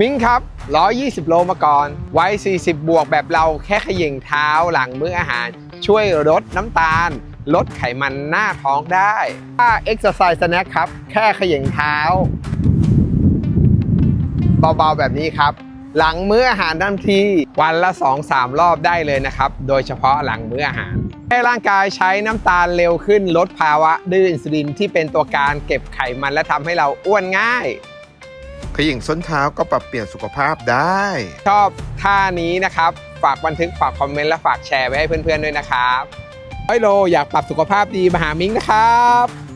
มิ้งครับ 120 โลมาก่อนวัย40 บวกแบบเราแค่ขย่งเท้าหลังมื้ออาหาร ช่วยลดน้ำตาล ลดไขมันหน้าท้องได้ถ้า Exercise Snack ครับ แค่ขย่งเท้า เบาๆแบบนี้ครับ หลังมื้ออาหารทันทีวันละ 2-3 รอบได้เลยนะครับ โดยเฉพาะหลังมื้ออาหาร ให้ร่างกายใช้น้ำตาลเร็วขึ้นลดภาวะดื้ออินซูลินที่เป็นตัวการเก็บไขมันและทำให้เราอ้วนง่าย ขย่งส้นเท้าก็ปรับเปลี่ยนสุขภาพได้ ชอบท่านี้นะครับ ฝากบันทึกฝากคอมเมนต์และฝากแชร์ไว้ให้เพื่อนๆด้วยนะครับไอโลอยากปรับสุขภาพดีมาหามิ้งนะครับ